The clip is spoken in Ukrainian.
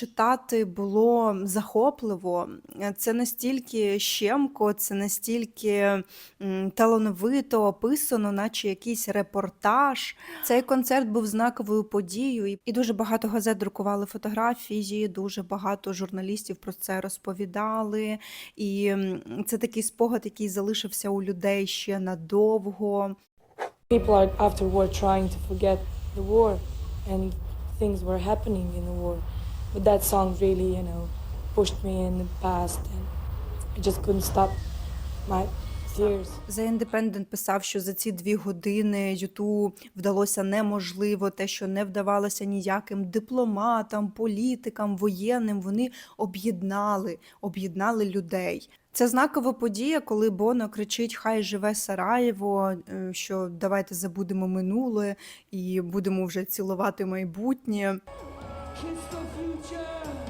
читати було захопливо. Це настільки щемко, це настільки талановито описано, наче якийсь репортаж. Цей концерт був знаковою подією, і- дуже багато газет друкували фотографії, дуже багато журналістів про це розповідали. І це такий спогад, який залишився у людей ще надовго. People are afterward trying to forget the war and things were happening in the war. But that song really, you know, pushed me in the past and I just couldn't stop my. The Independent писав, що за ці дві години Юту вдалося неможливо, те, що не вдавалося ніяким дипломатам, політикам, воєнним. Вони об'єднали, об'єднали людей. Це знакова подія, коли Боно кричить Хай живе Сараєво, е, що давайте забудемо минуле і будемо вже цілувати майбутнє. kiss the future.